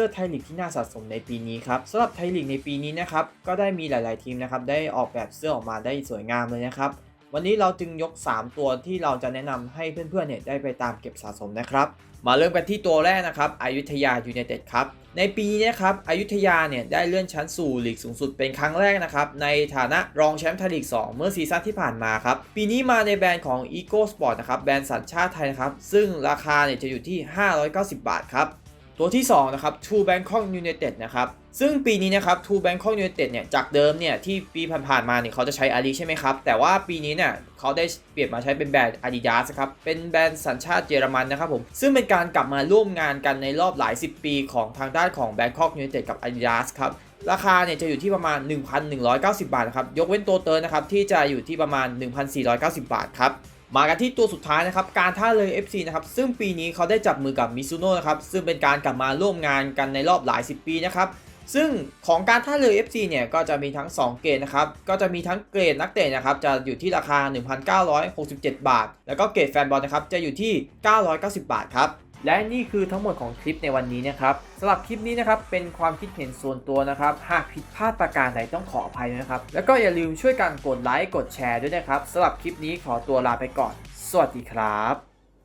สื้อไทยลีกที่น่าสะสมในปีนี้ครับสำหรับไทยลีกในปีนี้นะครับก็ได้มีหลาย ๆ ทีมนะครับได้ออกแบบเสื้อออกมาได้สวยงามเลยนะครับวันนี้เราจึงยก 3 ตัวที่เราจะแนะนำให้เพื่อนๆเนี่ยได้ไปตามเก็บสะสมนะครับ มาเริ่มกันที่ตัวแรกนะครับอยุธยายูไนเต็ดครับ ในปีนี้นะครับอยุธยาเนี่ยได้เลื่อนชั้นสู่ลีกสูงสุดเป็นครั้งแรกนะครับ ในฐานะรองแชมป์ไทยลีก 2 เมื่อซีซั่นที่ผ่านมาครับ ปีนี้มาในแบรนด์ของ Eco Sport นะครับ แบรนด์สัญชาติไทยนะครับ ซึ่งราคาเนี่ยจะอยู่ที่ 590 บาทครับ ตัวที่2นะครับ True Bangkok United นะครับ ซึ่งปีนี้นะครับ True Bangkok United เนี่ย จากเดิมเนี่ย ที่ปีผ่านๆมาเนี่ยเขาจะใช้ a d i ใช่ไหมครับ แต่ว่าปีนี้เนี่ยเขาได้เปลี่ยนมาใช้เป็นแบรนด์ Adidas ครับ เป็นแบรนด์สัญชาติเยอรมันนะครับผม ซึ่งเป็นการกลับมาร่วมงานกันในรอบหลาย 10 ปีของทางด้านของ Bangkok United กับ Adidas ครับราคาเนี่ยจะอยู่ที่ประมาณ 1,190 บาทครับ ยกเว้นตัวเติร์นนะครับที่จะอยู่ที่ประมาณ 1,490 บาทครับ มากันที่ตัวสุดท้ายนะครับ การท่าเรือ FC นะครับ ซึ่งปีนี้เขาได้จับมือกับมิซูโน่นะครับ ซึ่งเป็นการกลับมาร่วมงานกันในรอบหลาย 10 ปีนะครับ ซึ่งของการท่าเรือ FC เนี่ย ก็จะมีทั้ง 2 เกรดนะครับ ก็จะมีทั้งเกรดนักเตะนะครับ จะอยู่ที่ราคา 1,967 บาท แล้วก็เกรดแฟนบอลนะครับ จะอยู่ที่ 990 บาทครับ และนี่คือทั้งหมดของคลิปในวันนี้นะครับสำหรับคลิปนี้นะครับเป็นความคิดเห็นส่วนตัวนะครับ หากผิดพลาดประการใดต้องขออภัยนะครับ แล้วก็อย่าลืมช่วยกันกดไลค์กดแชร์ด้วยนะครับสำหรับคลิปนี้ขอตัวลาไปก่อน สวัสดีครับ